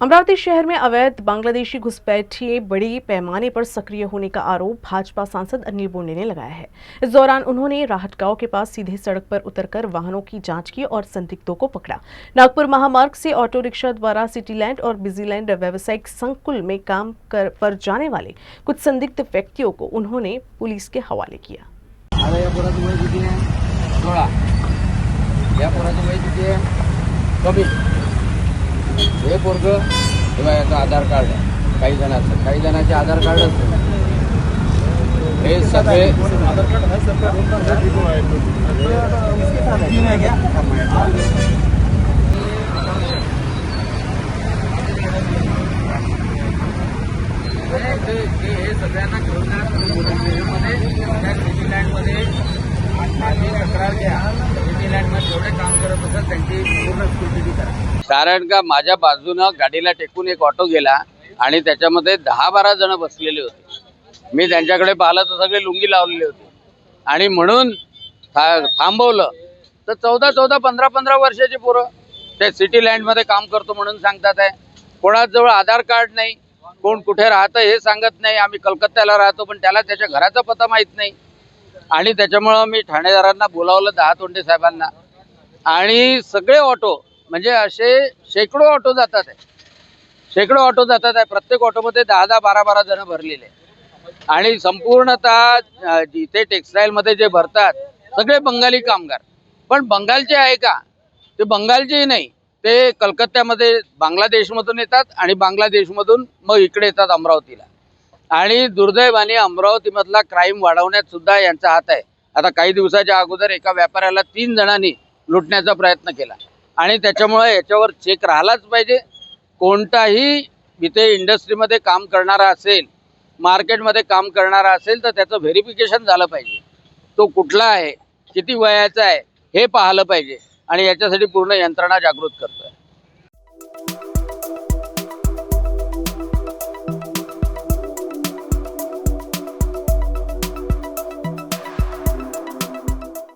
अमरावती शहर में अवैध बांग्लादेशी घुसपैठिए बड़ी पैमाने पर सक्रिय होने का आरोप भाजपा सांसद अनिल बोंडे ने लगाया है। इस दौरान उन्होंने राहत गाँव के पास सीधे सड़क पर उतरकर वाहनों की जाँच की और संदिग्धों को पकड़ा। नागपुर महामार्ग से ऑटो रिक्शा द्वारा सिटीलैंड और बिजीलैंड व्यावसायिक संकुल में काम कर, पर जाने वाले कुछ संदिग्ध व्यक्तियों को उन्होंने पुलिस के हवाले किया। हे पोरग किंवा याचं आधार कार्ड आहे. काही जणांचं. काही जणांचे आधार कार्ड असतं हे सगळे हे सगळ्यांना घेऊन त्या सिटीलँडमध्ये माझी तक्रार द्या सिटीलँडमध्ये जेवढे काम करत असतात त्यांची पूर्ण स्थिती कारण का माझ्या बाजूनं गाडीला टेकून एक ऑटो गेला आणि त्याच्यामध्ये दहा बारा जण बसलेले होते. मी त्यांच्याकडे पाहिलं तर सगळे लुंगी लावलेली होती. आणि म्हणून था- थांबवलं. तर चौदा चौदा पंधरा पंधरा वर्षाची पोरं ते सिटी लँडमध्ये काम करतो म्हणून सांगतात आहे. कोणाजवळ आधार कार्ड नाही कोण कुठे राहतं हे सांगत नाही. आम्ही कलकत्त्याला राहतो पण त्याला त्याच्या घराचा पत्ता माहीत नाही. आणि त्याच्यामुळं मी ठाणेदारांना बोलावलं दहा तोंडे साहेबांना. आणि सगळे ऑटो म्हणजे असे शेकडो ऑटो जातात आहे. शेकडो ऑटो जातात आहे. प्रत्येक ऑटोमध्ये दहा दहा बारा बारा जण भरलेले आणि संपूर्णतः जिथे टेक्सटाईलमध्ये जे भरतात सगळे बंगाली कामगार. पण बंगालचे आहे का? ते बंगालचेही नाही. ते कलकत्त्यामध्ये बांगलादेशमधून येतात आणि बांगलादेशमधून मग इकडे येतात अमरावतीला. आणि दुर्दैवाने अमरावतीमधला क्राईम वाढवण्यात सुद्धा यांचा हात आहे. आता काही दिवसाच्या अगोदर एका व्यापाऱ्याला तीन जणांनी लुटण्याचा प्रयत्न केला. आणि त्याच्यामुळे याच्यावर चेक राहिलाच पाहिजे. कोणताही इथे इंडस्ट्रीमध्ये काम करणारा असेल मार्केटमध्ये काम करणारा असेल तर त्याचं व्हेरिफिकेशन झालं पाहिजे. तो कुठला आहे किती वयाचा आहे हे पाहिलं पाहिजे. आणि याच्यासाठी पूर्ण यंत्रणा जागृत करतो.